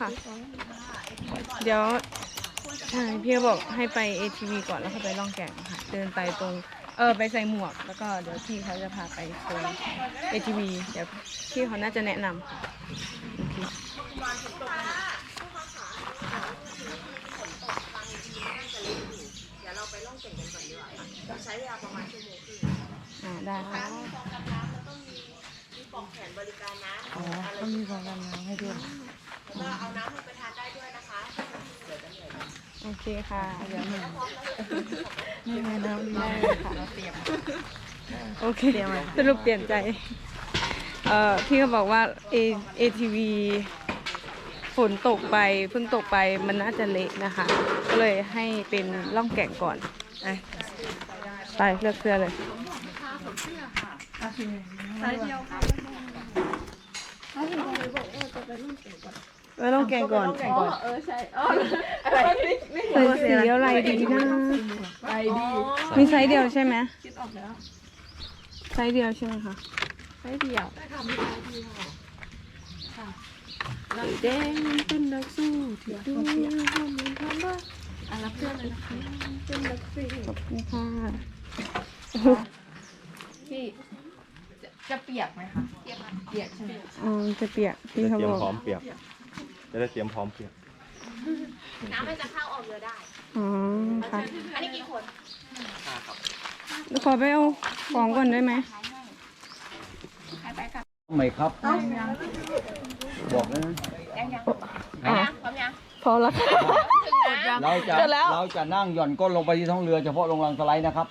ค่ะ เดี๋ยวใช่พี่เขาบอกให้ไป ATV ก่อนแล้วค่อยไปล่องแก่งค่ะ เดินไปตรง เออไปใส่หมวก แล้วก็เดี๋ยวพี่เขาจะพาไปตรง ATV เดี๋ยวพี่เขาน่าจะแนะนำค่ะโอเคอ่าได้ค่ะอ๋อเขามีของกันน้ำให้ด้วย โอเคค่ะเดี๋ยวหนูนี่ไงน้ำได้ได้ค่ะเราเตรียมโอเคสรุปเปลี่ยนใจ เอ่อพี่เขาบอกว่า A ATV ฝนตกไปเพิ่งตกไปมันน่าจะเละนะคะ ก็เลยให้เป็นล่องแก่งก่อนไปไปเลือกเสื้อเลยไปล่อ งแก่งก่อนเออใช่เออใส่สีอะไรดีนะไปดีมีไซส์เดียวใช่ไหมไซส์เดียวใช่ไหมคะไปเดียวสีแดงเป็นนักสู้ที่ดูห้องมันทำว่าอะรับเพื่อนเลยนะคะเป็นนักสู้ขอบคุณค่ะพี่จะจะเปียกไหมคะเปียกเปียกใช่ไหมอ๋อจะเปียกพี่จะเขาเตรียบมอกพร้อมเปียก จะได้เตรียมพร้อมเปียกอ๋อค่ะอันนี้กี่คนขอไปเอาของก่อนได้ไหมไหมครับ บอกนะอ๋อพอแล้วค่ะเราจะเสร็จแล้วเราจะนั่งหย่อนก้นลงไปที่ท้องเรือเฉพาะลงรังสไลด์นะครับ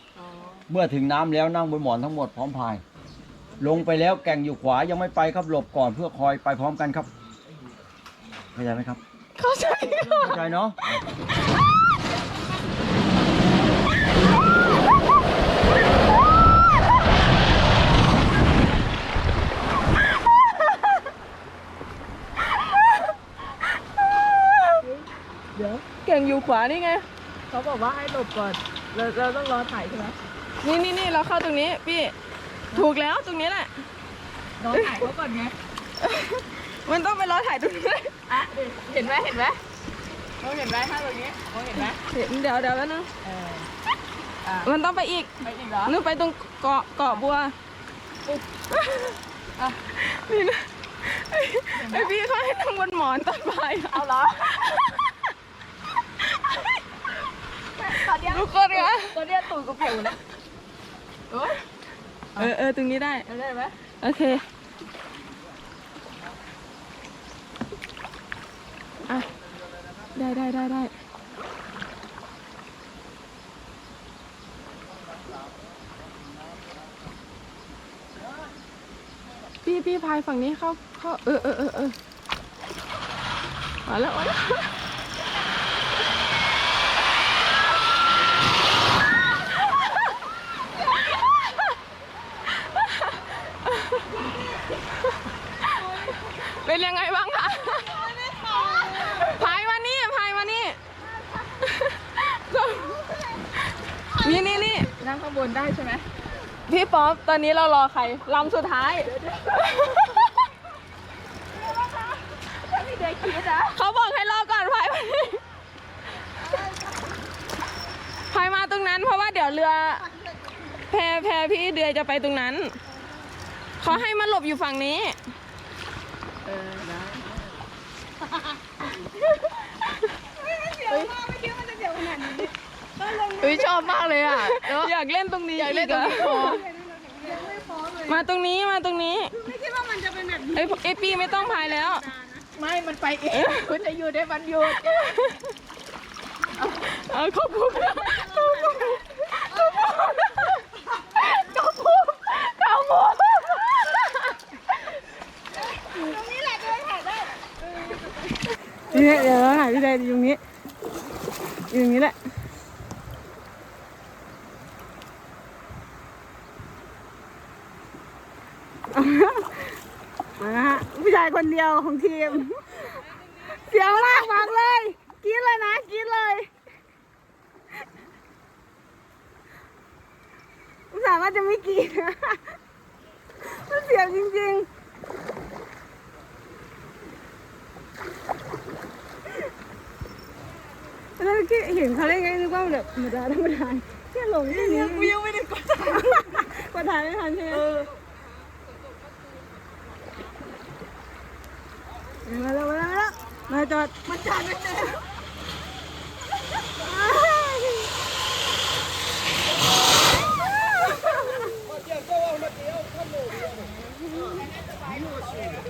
เมื่อถึงน้ำแล้วนั่งบนหมอนทั้งหมดพร้อมพาย ลงไปแล้วแก่งอยู่ขวายังไม่ไปครับหลบก่อนเพื่อคอยไปพร้อมกันครับ เข้าใจไหมครับ เข้าใจเข้าใจเนาะเก่งอยู่ขวานี่ไง เขาบอกว่าให้หลบก่อน เราเราต้องรอถ่ายใช่ไหมนี่นี่นี่เราเข้าตรงนี้พี่ ถูกแล้วตรงนี้แหละ รอถ่ายเขาก่อนไง มันต้องไปรอถ่ายตรงนี้อะเห็นไหมเห็นไหมมองเห็นไหมถ้าตรงนี้มองเห็นไหมเห็นเดี๋ยวเดี๋ยวแป๊บนึงเอออะมันต้องไปอีกไปอีกเหรอนู่นไปตรงเกาะเกาะบัวอะ นี่นะไอพี่เขาให้นั่งบนหมอนตอนบ่ายเอาเหรอ ตอนเนี้ยทุกคนคะ ตอนเนี้ยตูดกูเปียกหมดแล้วโอ้ยเออเออตรงนี้ได้ เอาได้ไหมโอเค อะ ได้ได้ได้ได้พี่พี่พายฝั่งนี้เข้าเข้าเออเออเออเออมาแล้วมาแล้วเป็นยังไงบ้างคะพายมานี่พายมานี่ นี่ นี่นี่นั่งข้างบนได้ใช่ไหมพี่ป๊อปตอนนี้เรารอใครลำสุดท้ายไม่ได้คิดอะเขาบอกให้รอก่อนพายมานี่พายมาตรงนั้น เพราะว่าเดี๋ยวเรือ แพแพพี่เดือยจะไปตรงนั้นเขาให้มาหลบอยู่ฝั่งนี้เออได้เฮ้ยชอบมากเลยอะอยากเล่นตรงนี้อยากเล่นตรงนี้กอะมาตรงนี้มาตรงนี้ไม่คิดว่ามันจะเป็นแบบนี้ไอยปีไม่ต้องพายแล้ว ไม่ มันไปเองคุณจะอยู่ได้วันหยุดเอาขอบคุณขอบคุณขอบคุณขอบคุณขอบคุณนี่แหละเดินถ่ายได้นี่เดี๋ยวเราถ่ายพี่แดนอยู่ตรงนี้อยู่ตรงนี้แหละ นเดียวของทีม เสียงลากมากเลยกินเลยนะกินเลยไม่สามารถจะไม่กินมัเสียงจริง ๆแล้วก็เห็นเขาเล่นไงนึกว่าแบบธรรมดาธรรมดาแค่หลงแค่นี้กูยังไม่ได้กดถ่ายกดถ่ายไม่ทันใช่ไหม มาแล้วมาแล้วมาแล้วมาจอดมาจอดไม่เจอ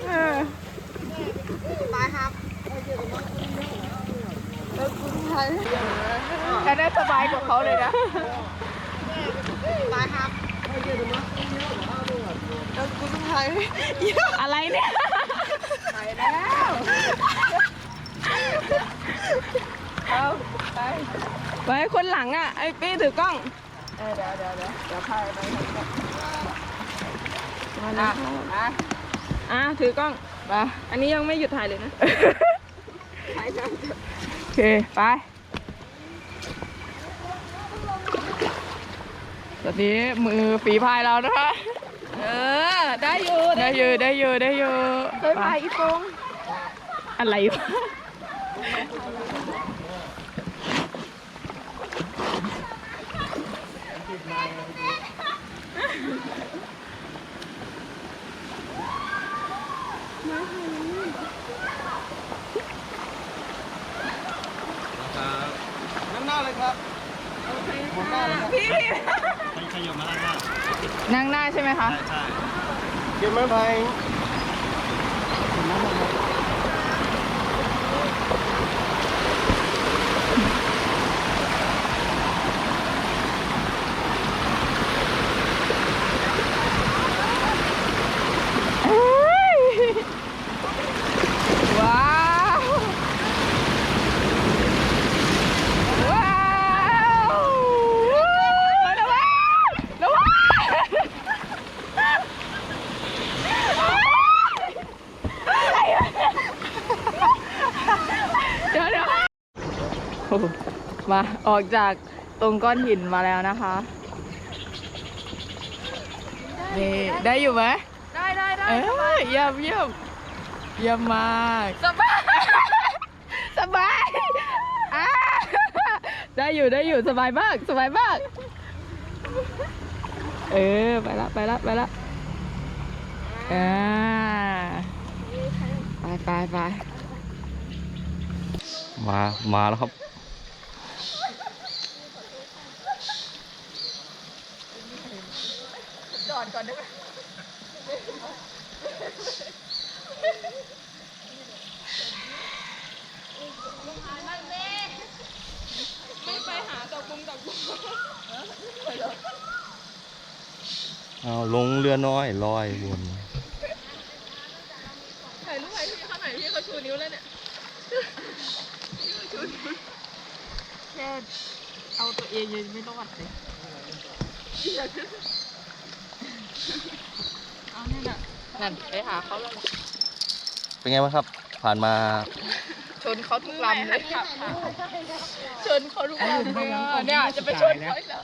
เออไปครับแค่ได้สบายกว่าเขาเลยนะไปครับแล้วกูต้องถ่ายอะไรเนี่ย แล้วเอาไปไปคนหลังอะ ไอ้ปี้ถือกล้องเดี๋ยวเดี๋ยวเดี๋ยวเดี๋ยวพายไปมานะอะถือกล้องไปอันนี้ยังไม่หยุดถ่ายเลยนะโอเค ไป ตอนนี้มือฝีพายเรานะคะ เออ ได้อยู่ได้อยู่ได้อยู่ได้อยู่เคยพายอีฟงอะไรวะนั่งหน้าเลยครับ พี่พี่ ขยับมาล่างนั่งหน้าใช่ไหมคะ ใช่เก็บไม้พาย เอ้ยว้าว ว้าวระวังระวังเดี๋ยวเดี๋ยวโอ้โหมา ออกจากตรงก้อนหินมาแล้วนะคะนี่ได้อยู่ไหมได้ได้ได้เออเยี่ยมเยี่ยมเยี่ยมมากสบายสบายอ่าได้อยู่ได้อยู่สบายมากสบายมากเออไปละไปละไปละอ่าไปไปไปมา มาแล้วครับ ไม่ไปหาตกบุงตกบุง เอาลงเรือ น้อยลอยวนถ่ายรูปไว้ที่เขาไหนพี่เขาชูนิ้วแล้วเนี่ยชูนิ้วแค่เอาตัวเองยังไม่รอดเลยเอาเนี่ยน่ะนั่นไปหาเขาแล้วเป็นไงบ้างครับ ผ่านมาชนเขาทุกลำเลยค่ะชนเขาทุกลำเลยอะเนี่ยจะไปชนเขาอีกแล้ว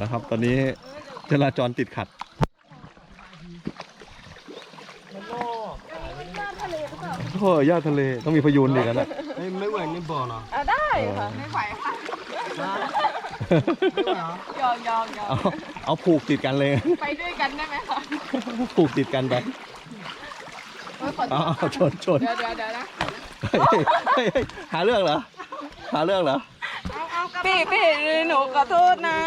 นะครับ ตอนนี้จราจรติดขัดโอ้ยย่าทะเลต้องมีพยูนดีกันนะไม่ไหวไม่บอกหรออะได้ค่ะไม่ไหวค่ะยอมยอมยอมเอาเอาผูกติดกันเลย ไปด้วยกันได้ไหมคะผูกติดกันไปโอ้ยขอโทเอาษเอาชนชนเดี๋ยวเดี๋ยวเดี๋ยวนะเฮ้ยเฮ้ยเฮ้ยหาเรื่องเหรอหาเรื่องเหรอ พี่พี่หนูขอโทษนะ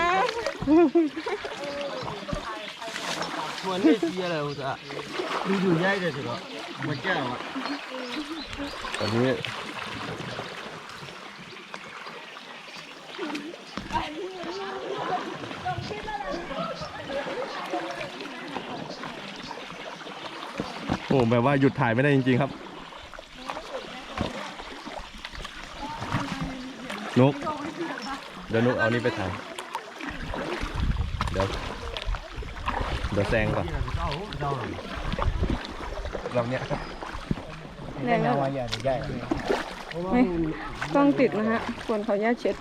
เหมือนได้เชียร์เลยอุตส่าห์ดูอยู่ใหญ่เลยสิครับมันแก้วอะตอนนี้โอ้แบบว่าหยุดถ่ายไม่ได้จริงๆครับนุก เดี๋ยวนุกเอานี่ไปถ่ายเดี๋ยวเดี๋ยวแซงก่อนลำเนี้ยแรงแล้วไม่กล้องติดนะฮะควรเขาแยกเช็ด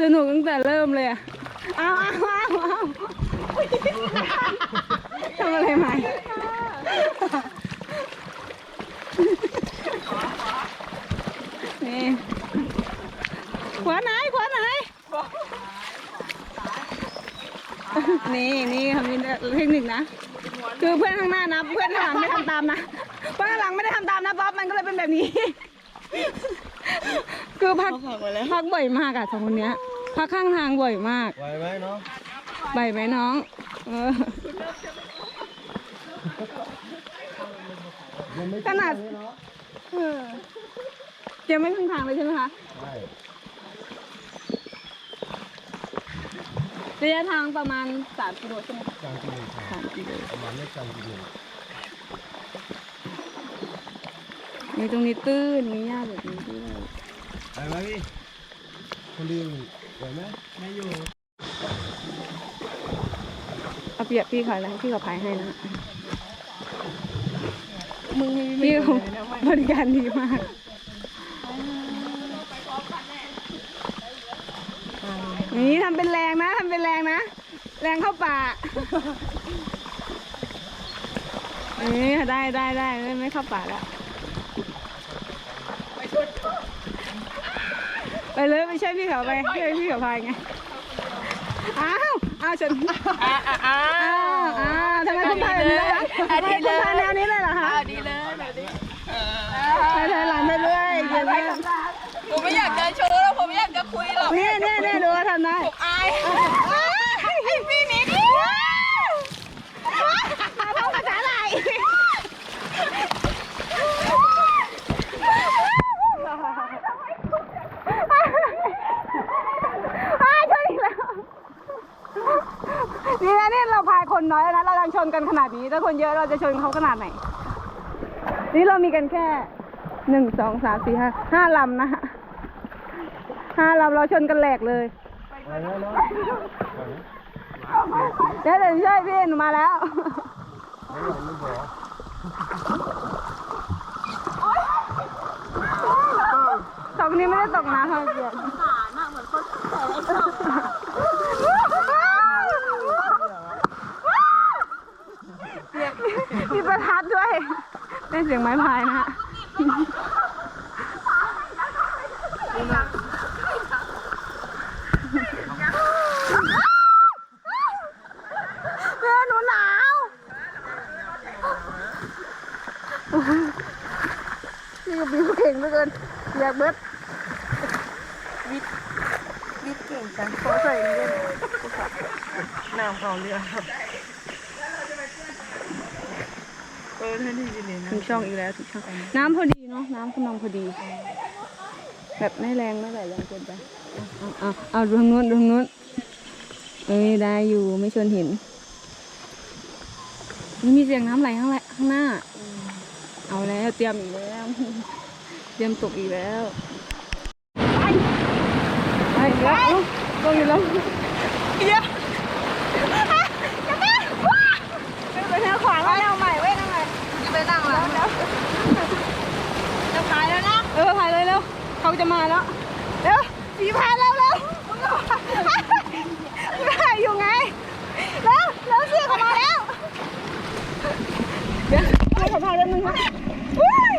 สนุกตั้งแต่เริ่มเลยอะอ้าวอ้าวอ้าวอ้าวทำอะไรใหม่ นี่ ขวาไหน ขวาไหน นี่นี่เขามีเทคนิคนะ คือเพื่อนข้างหน้านะ เพื่อนข้างหลังไม่ทำตามนะ เพื่อนข้างหลังไม่ได้ทำตามนะป๊อปมันก็เลยเป็นแบบนี้ คือพักพักบ่อยมากอะสองคนเนี้ยพักข้างทางบ่อยมากไหวไหมเนาะไปไหมน้อง เออขนาดเออยังไม่ครึ่งทางเลยใช่ไหมคะใช่ ระยะทางประมาณสามกิโลใช่ไหมคะกลางกิโลครับสามกิโลประมาณนี้กลางกิโลมีตรงนี้ตื้นมีหญ้าแบบนี้ด้วยไหวไหมพี่คนดีไหวไหมไม่อยู่เอาเปรียบพี่เขาแล้วพี่เขาพายให้นะมึงพี่เขาบริการดีมาก นี่ทำเป็นแรงนะทำเป็นแรงนะ แรงเข้าป่าเอ้ยได้ได้ได้ไม่ไม่เข้าป่าแล้วไปเลยไปช่วยพี่เขาไปช่วยพี่เขาพายไงอ้าวอ้าวฉันอ่าอ่าอ่าอ้าวอ้าวทำไมคุณพายแบบนี้ล่ะคะทำไมคุณพายแนวนี้เลยเหรอคะดีเลยแบบนี้ไปถอยหลังไปเรื่อยเดี๋ยวนี้ ผมไม่อยากเดินโชว์แล้วผมไม่อยากจะคุยหรอกนี่นี่นี่ดูว่าทำได้อายไอ้พี่นี่นี่มาท่องภาษาอะไรอ้าวชนอีกแล้วนี่นะนี่เราพายคนน้อยแล้วนะเรายังชนกันขนาดนี้ ถ้าคนเยอะเราจะชนเขาขนาดไหน นี่เรามีกันแค่หนึ่งสองสามสี่ห้าห้าลำนะฮะ ห้าลำเราชนกันแหลกเลยเดี๋ยวเดี๋ยวช่วยพี่หนูมาแล้วตกนี้ไม่ได้ตกน้ำค่ะเพียนมีประทัดด้วย ได้เสียงไม้พายนะฮะเพื่อนหนูหนาว นี่ก็บิวเก่งเหลือเกินอยากเบิดวิทย์เก่งจังขอใส่เงินน้ำเขาเรือครับเออท่านที่ยินดีนะถึงช่องอีกแล้วถึงช่องน้ำพอดีเนาะน้ำกำลังพอดี แบบไม่แรงไม่ไหลแรงเกินไปเอาเอาเอาดูทางนู้นดูทางนู้นเอ้ยได้อยู่ไม่ชนหินนี่มีเสียงน้ำไหลข้างไหลข้างหน้า เอาแล้วเตรียมอีกแล้ว เตรียมตกอีกแล้วไปไปอีกแล้วตกอีกแล้วเดี๋ยวไปทางขวาแล้วเอาใหม่เว้ยนั่งใหม่จะไปนั่งแล้วจะพายแล้วนะ เออพายเลยเร็วเขาจะมาแล้ว เร็วสีพายแล้วเร็วมึงก็พายพายอยู่ไง เร็วเร็วเสือกออกมาแล้ว เดี๋ยวให้เขาพายแป๊บนึงค่ะอุ้ย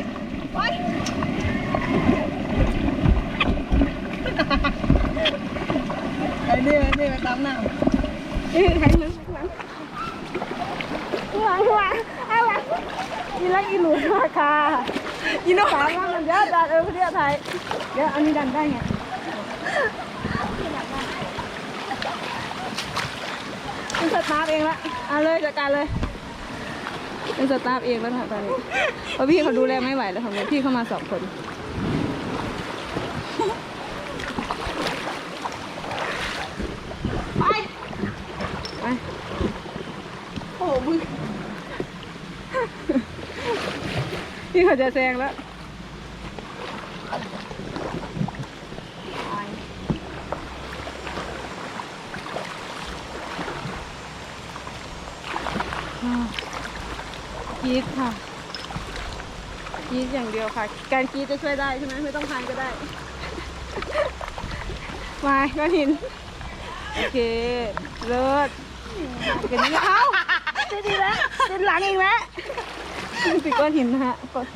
ไปไอ้นี่ไอ้นี่ไปตามหน้านี่ใครมึงข้างหลังข้างหลังข้างหลังอีลักอีหนูราคาอีโน่ถามว่ามันเดี๋ยวดันเออเพื่อไทยเดี๋ยวอันนี้ดันได้ไงเป็นสตาฟเองละเอาเลยจัดการเลยเป็นสตาฟเองแล้วค่ะตอนนี้เพราะพี่เขาดูแลไม่ไหวแล้วค่ะพี่เข้ามาสองคนไปไปโอ้มึงพี่เขาจะแซงแล้ว กีดค่ะกีดอย่างเดียวค่ะ การกีดจะช่วยได้ใช่ไหมไม่ต้องพายก็ได้ มาก้อนหิน โอเค เลิศกันนี้เอ้าจะดีแล้วเป็นหลังอีกแล้วติดก้อนหินนะฮะกด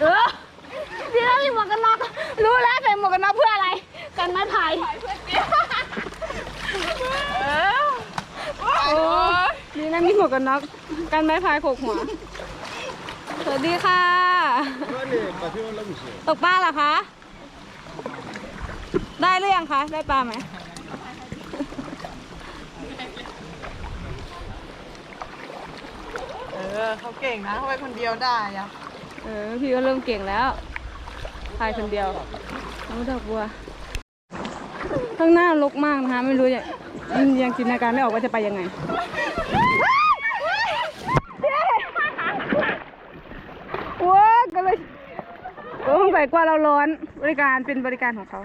เออดีแล้วมีหมวกกันน็อกรู้แล้วใส่หมวกกันน็อกเพื่ออะไร กั นไม้ไผ่โอ้ดีนะมีหมวกกันน็อกกันไม้พายโขกหัว สวัสดีค่ะ ตกปลาเหรอคะ ได้หรือยังคะ ได้ปลาไหม เออเขาเก่งนะเขาไปคนเดียวได้อะเออ พี่ก็เริ่มเก่งแล้วพายคนเดียวน้องดอกบัว ข้างหน้ารกมากนะคะ ไม่รู้ยังยังจินตนาการไม่ออกว่าจะไปยังไงว้าก็เลยโอ้สงสัยกว่าเราร้อนบริการเป็นบริการของเขา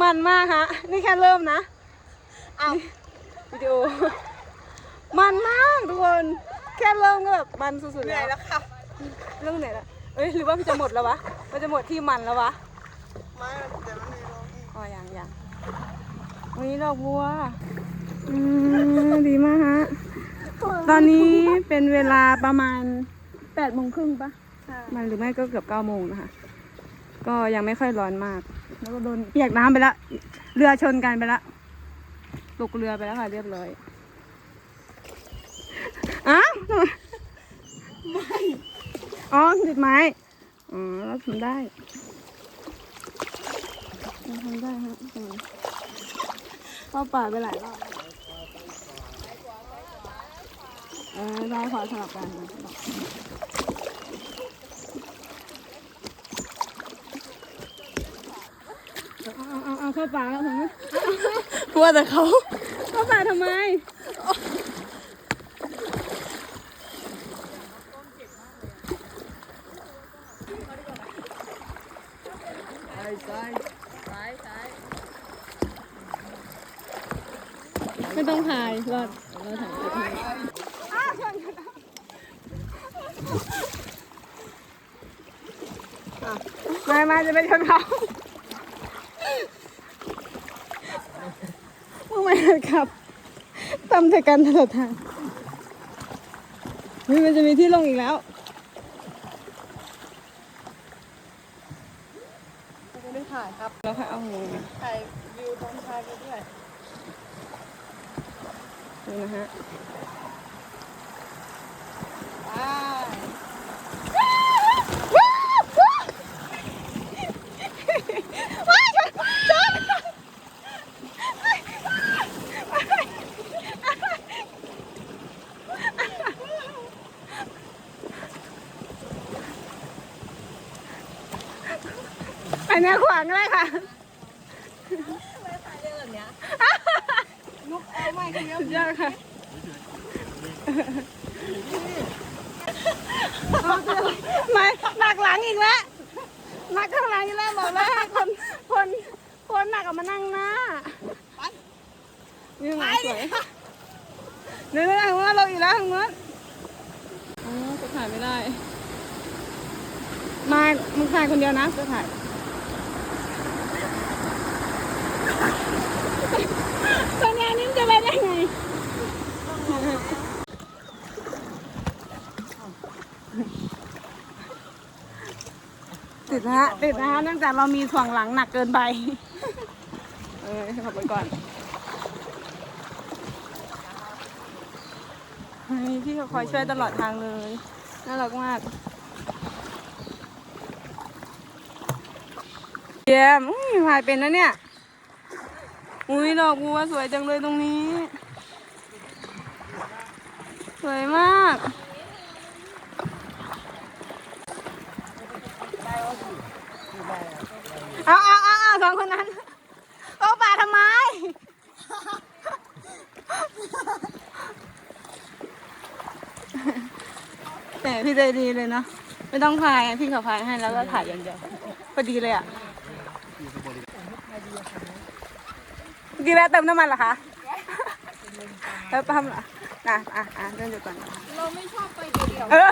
มันมากฮะ นี่แค่เริ่มนะเอาวิดีโอ มันมากทุกคน แค่เริ่มก็แบบมันสุดๆเหนื่แล้อยแล้วค่ะ เรื่องไหนละ เอ้ยหรือว่ามันจะหมดแล้ววะ มันจะหมดที่มันแล้ววะ ไม่แต่มันมีลมอีกอ๋อยังยังวันนี้ดอกบัว อืมดีมากฮะ ตอนนี้เป็นเวลาประมาณแปดโมงครึ่งปะมันหรือไม่ก็เกือบเก้าโมงนะคะ ก็ยังไม่ค่อยร้อนมาก แล้วก็โดนเปียกน้ำไปละ เรือชนกันไปละตกเรือไปแล้วค่ะเรียบร้อยอ้าวทำไมไม่ อ๋อติดไม้ อ๋อเราทำได้เราทำได้ฮะอืมเข้าป่าไปหลายรอบเออซ้ายขวาสลับกันนะเอาเอาเอาเอาเข้าป่าแล้วผมกลัวแต่เขาเข้าป่าทำไม ไม่ต้องถ่ายรอดเราถ่ายคลิปมามาจะไปชนเขาพวกมันขับตำแต่กันตลอดทางเฮ้ยมันจะมีที่ลงอีกแล้ว ไม่ได้ถ่ายครับ เราค่อยเอาหู ถ่ายวิวตอนท้ายไปด้วย ดูนะฮะ อ่า อันนี้ขวางเลยค่ะลุกเอาไม่คนเดียวสุดยอดค่ะไม่หนักหลังอีกแล้วหนักข้างหลังอีกแล้วบอกแล้วให้คนคนคนหนักกับมานั่งหน้านี่หมาสวยเดี๋ยวๆทางนู้นเราอีกแล้วทางนู้นอ๋อจะถ่ายไม่ได้ มา มึงถ่ายคนเดียวนะจะถ่าย ตอนนี้นิ่มจะไปได้ไง ติดนะฮะติดนะฮะเนื่องจากเรามีถ่วงหลังหนักเกินไป เออขับไปก่อนให้พี่เขาคอยช่วยตลอดทางเลย น่ารักมาก เยี่ยมอุ้ยพายเป็นนะเนี่ย อุ้ยดอกบัวสวยจังเลยตรงนี้ สวยมาก เอาเอาเอาเอาสองคนนั้นเอาป่าทำไม แต่พี่ใจดีเลยเนาะไม่ต้องพายอะพี่เขาพายให้แล้วก็ถ่ายอย่างเดียวพอดีเลยอะเมื่อกี้แวะเติมน้ำมันเหรอคะแล้วปั๊มเหรออะ อะอะเดินดูก่อน เราไม่ชอบไปเดียวอ๋อ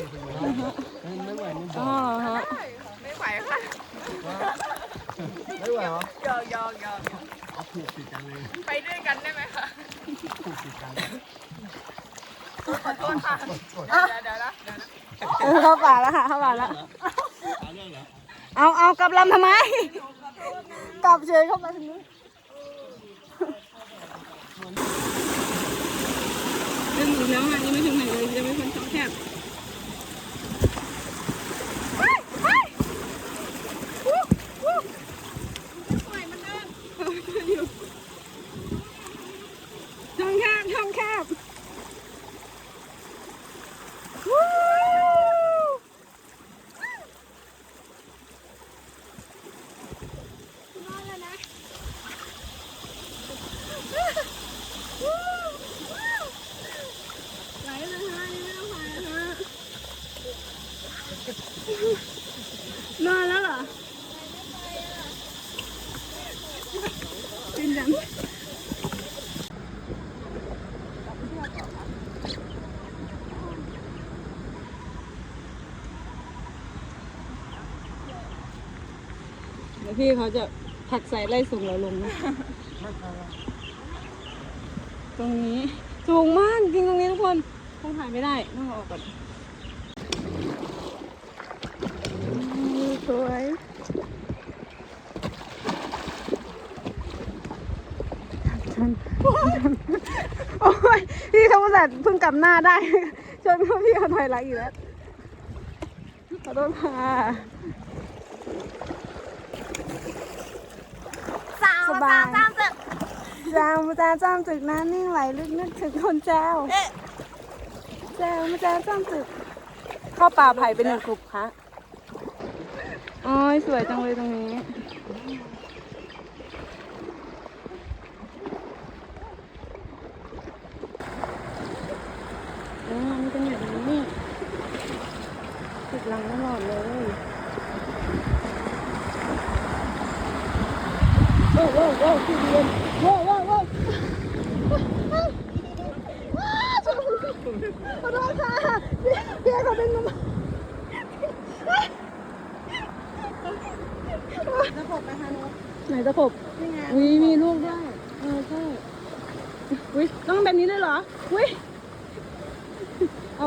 ฮะไม่ไหวเหรอเออเข้าป่าแล้วค่ะเข้าป่าแล้วเอาเอากลับลำทำไมกลับเฉยเข้ามาทางนี้เดินอีกแล้วอะยังไม่ถึงไหนเลยยังไม่พ้นช่องแคบช่องแคบช่องแคบ วู้ไหลเลยฮะนี่ไม่ต้องพายนะฮะนอนแล้วเหรอเป็นจังเดี๋ยว พี่เขาจะผลักใส่ไล่สูงเราลงนะตรงนี้สูงมากจริงตรงนี้ทุกคนคงถ่ายไม่ได้ต้องเอาออกก่อนอืมสวยชนโอ้ยพี่เขาอุตส่าห์เพิ่งกลับหน้าได้ชนเขาพี่เขาถอยหลังอีกแล้วขอโทษค่ะส บายจางมาจาจ้ามตึกน้ำนิ่งไหลลึกนึกถึงคนแจ้วแจ้วมาจาจ้ามตึกเข้าป่าไผ่เป็นหนึ่งกลุ่มคะโอ้ยสวยจังเลยตรงนี้ อ่ามันเป็นแบบนี้ติดหลังตลอดเลย โอ้โหโอ้โหพี่เรียนโอ้โหโอ้โหขอโทษค่ะ พี่พี่เขาเป็นมาตะขบไหมคะนุไหนตะขบอุ้ยมีลูกด้วยเออใช่อุ้ยต้องแบบนี้เลยเหรออุ้ยเอา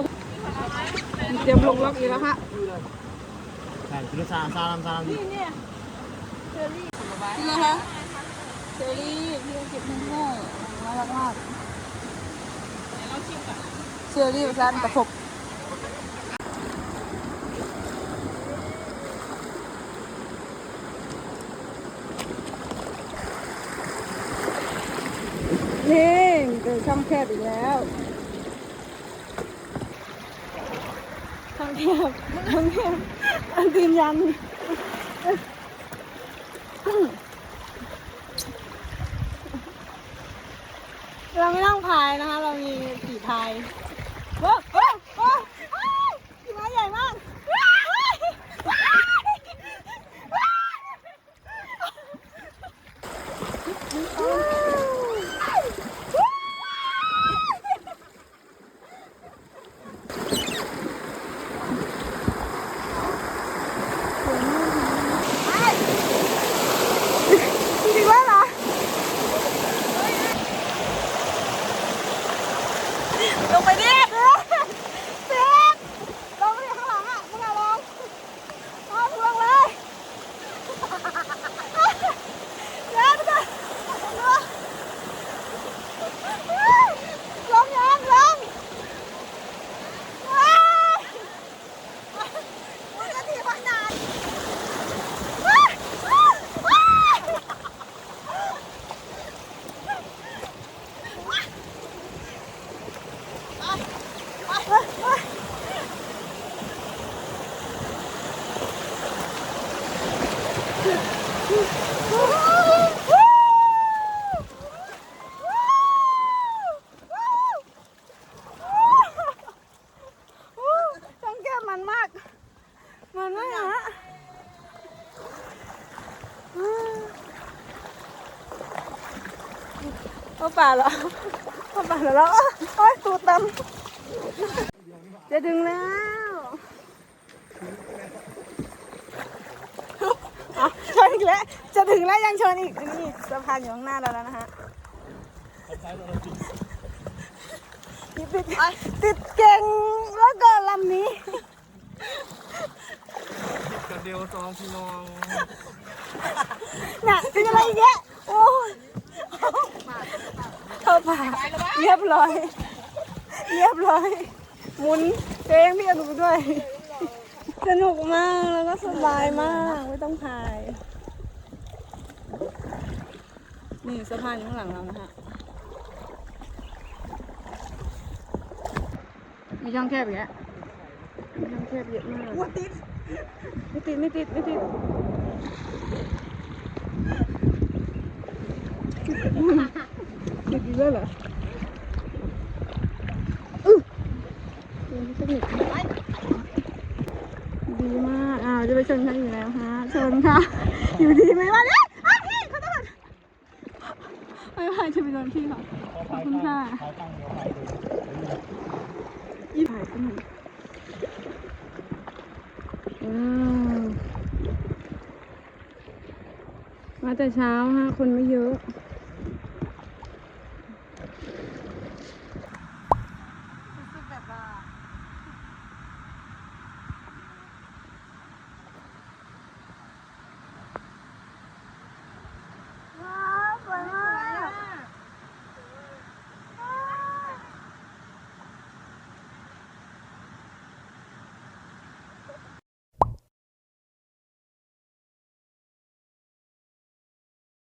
เตรียมลงล็อกอีกแล้วค่ะนี่เนี่ยเชอรี่นี่นะคะเชอรี่พี่เก็บให้ด้วยน่ารักมากเชอรี่ประสานตะขบนี่เจอ ช่องแคบอีกแล้วช่องแคบช่องแคบอันยืนยันเราไม่ต้องพายนะคะ เรามีขี่พายว้าวว้าวว้าวว้าวขี่ม้าใหญ่มากว้าวว้าวว้าวว้าวจริงๆว่าเหรอ ลงไปดิเซ็กลงไปดิข้างหลังอะมึงอะลงเอาลงเลยเซ็กทุกคน ช่องแก้มมันมาก มันมากฮะเข้า ป่าเหรอเข้าป่าเหรอแล้วโอ้ยตูดดำจะถึงแล้วเอาชนอีกแล้ว จะถึงแล้วยังชนอีกนี่สะพานอยู่ข้างหน้าเราแล้วนะฮะติดติดติดเก่งแล้วก็ลำนี้กันเดียวสองพี่น้องน่ะเป็นอะไรอีกแกโอ้ย เข้าป่าเรียบร้อย เรียบร้อยหมุนตัวเองพี่อนุด้วย สนุกมากแล้วก็สบายมากไม่ต้องพาย นี่สะพานอยู่ข้างหลังเรานะฮะมีช่องแคบอีกแล้วมีช่องแคบเยอะมากไม่ติด ไม่ติด ไม่ติด ไม่ติด ดีแล้วเหรออื้อเทคนิคดีมาก อ้าว จะไปชนเขาอยู่แล้วฮะ ชนค่ะ อยู่ดีไหมวะเนี่ยอ้าวพี่ขอโทษไม่ไม่จะไปโดนพี่เขาขอบคุณค่ะยี่ถ่ายขึ้นมาว้าวมาแต่เช้าฮะ คนไม่เยอะ